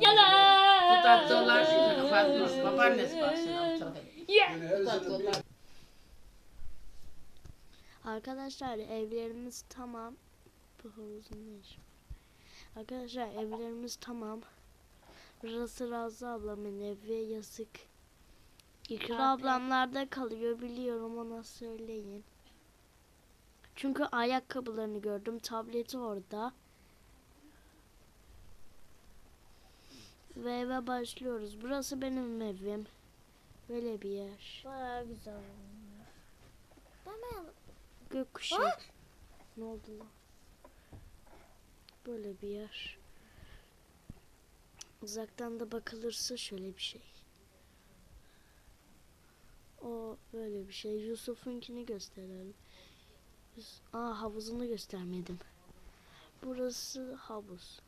Bu tatlılar şimdi Fatma babaannesi baksın. Yeah. Bu tatlılar. Arkadaşlar evlerimiz tamam. Bu havuzun ne işi var? Arkadaşlar evlerimiz tamam. Burası Razı ablamın evi yazık. İkra ablamlarda kalıyor biliyorum ona söyleyin. Çünkü ayakkabılarını gördüm. Tableti orada. Ve eve başlıyoruz. Burası benim evim. Böyle bir yer. Baya güzel. Ben beğendim. Gökkuşağı. Ne oldu lan? Böyle bir yer. Uzaktan da bakılırsa şöyle bir şey. O böyle bir şey. Yusuf'unkini gösterelim. Yus- Aa havuzunu göstermedim. Burası havuz.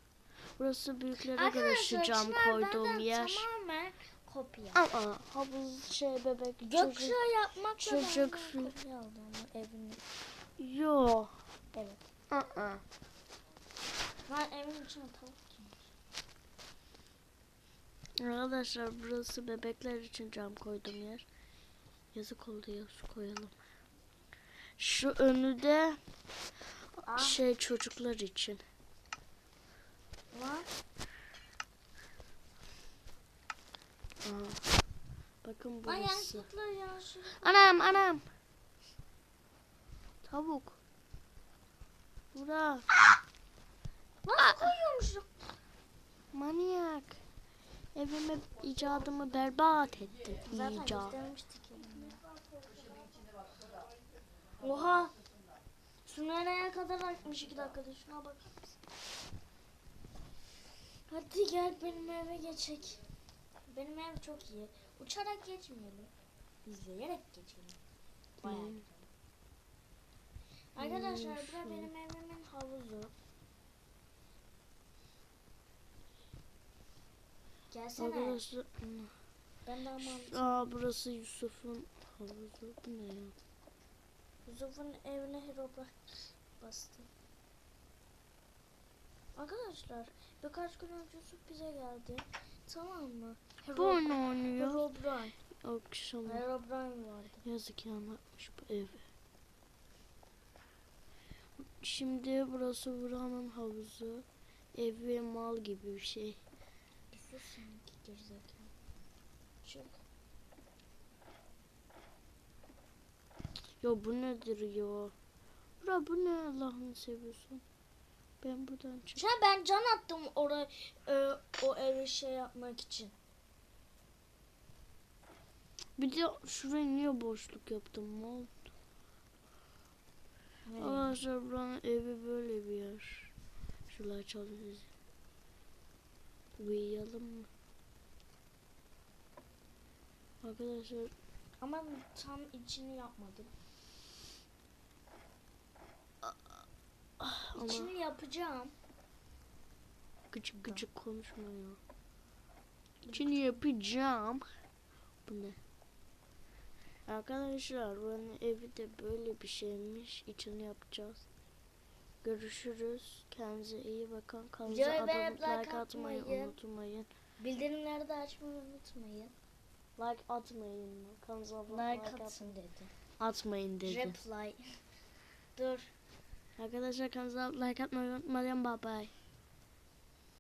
Burası büyüklere göre şu cam koyduğum yer. Tamamen kopya. Aa havuz şey bebek. Gökkuşağı yapmak çocuk kopya aldı ama evini. Yo. Evet. Aa. Ben evin içine tavuk Arkadaşlar burası bebekler için cam koydum yer. Yazık oldu ya su koyalım. Şu önü de Aa. şey çocuklar için. Var. Aa. Bakın burası. Anam anam. Tavuk. Bura. Nasıl koyuyormuşum? Manyak. Evimi icadımı berbat ettin. Zaten elinde. Oha. Su nereye kadar akmış iki dakikada şuna bakar mısın? Hadi gel benim eve geçek. Benim ev çok iyi. Uçarak geçmeyelim. İzleyerek geçelim. Bayağı Hmm. güzel. Arkadaşlar Hmm, benim evimin havuzu. Gelsene. Arkadaşlar. Ben de aman Aa burası Yusuf'un havuzu. Bu ne ya? Yusuf'un evine Herobrine bastı. Arkadaşlar birkaç gün önce bize geldi. Tamam mı? Bu ne oynuyor? Herobrine. Akşam. Herobrine vardı. Yazık ya anlatmış bu evi. Şimdi burası buranın havuzu. Evi mal gibi bir şey. Sus seninki gerizekalı. Çık. Ya bu nedir ya? Bura bu ne Allah'ını seviyorsun? Ben buradan çık. Şu an ben can attım oraya e, o eve şey yapmak için. Bir de şuraya niye boşluk yaptım mal? Arkadaşlar buranın evi böyle bir yer. Şurayı açalım. Uyuyalım mı? Arkadaşlar Ama tam içini yapmadım. Ama İçini yapacağım. gıcık gıcık konuşma ya. İçini yapacağım. Bu ne? Arkadaşlar buranın evi de böyle bir şeymiş. İçini yapacağız. Görüşürüz. Kendinize iyi bakın. Kanalımıza abone like, atmayı unutmayın. Bildirimleri de açmayı unutmayın. Like atmayın mı? Kanalımıza abone Like like atsın dedi. atmayın dedi. Reply. Dur. Arkadaşlar kanalımıza like atmayı unutmayın. Bye bye.